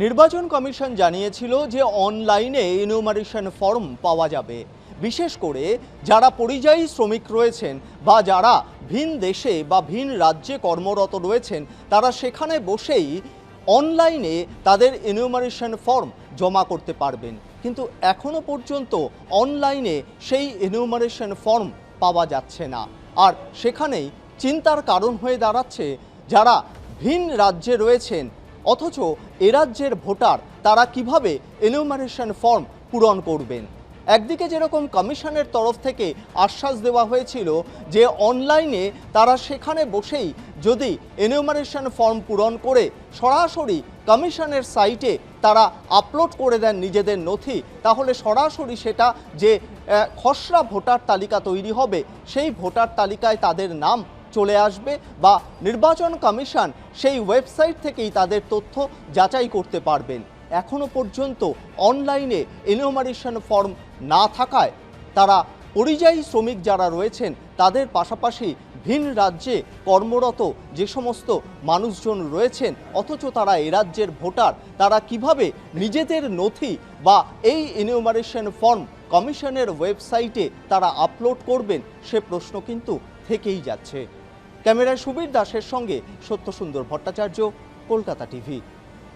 নির্বাচন কমিশন জানিয়েছিল যে অনলাইনে ইনুমারেশন ফর্ম পাওয়া যাবে। বিশেষ করে যারা পরিযায়ী শ্রমিক রয়েছেন বা যারা ভিন দেশে বা ভিন রাজ্যে কর্মরত রয়েছেন, তারা সেখানে বসেই অনলাইনে তাদের ইনুমারেশন ফর্ম জমা করতে পারবেন। কিন্তু এখনও পর্যন্ত অনলাইনে সেই ইনুমারেশন ফর্ম পাওয়া যাচ্ছে না। আর সেখানেই চিন্তার কারণ হয়ে দাঁড়াচ্ছে যারা ভিন রাজ্যে রয়েছেন অথচ এ রাজ্যের ভোটার তারা কীভাবে এনুমারেশন ফর্ম পূরণ করবেন? একদিকে যেরকম কমিশনের তরফ থেকে আশ্বাস দেওয়া হয়েছিল যে অনলাইনে তারা সেখানে বসেই যদি এনুমারেশন ফর্ম পূরণ করে সরাসরি কমিশনের সাইটে তারা আপলোড করে দেন নিজেদের নথি, তাহলে সরাসরি সেটা যে খসড়া ভোটার তালিকা তৈরি হবে, সেই ভোটার তালিকায় তাদের নাম চলে আসবে বা নির্বাচন কমিশন সেই ওয়েবসাইট থেকেই তাদের তথ্য যাচাই করতে পারবেন। এখনও পর্যন্ত অনলাইনে এনুমারেশন ফর্ম না থাকায় তারা পরিযায়ী শ্রমিক যারা রয়েছেন, তাদের পাশাপাশি ভিন রাজ্যে কর্মরত যে সমস্ত মানুষজন রয়েছেন, অথচ তারা এ রাজ্যের ভোটার, তারা কীভাবে নিজেদের নথি বা এই ইনিউমারেশন ফর্ম কমিশনের ওয়েবসাইটে তারা আপলোড করবেন, সে প্রশ্ন কিন্তু থেকেই যাচ্ছে। ক্যামেরায় সুবীর দাসের সঙ্গে সত্যসুন্দর ভট্টাচার্য কলকাতা টিভি।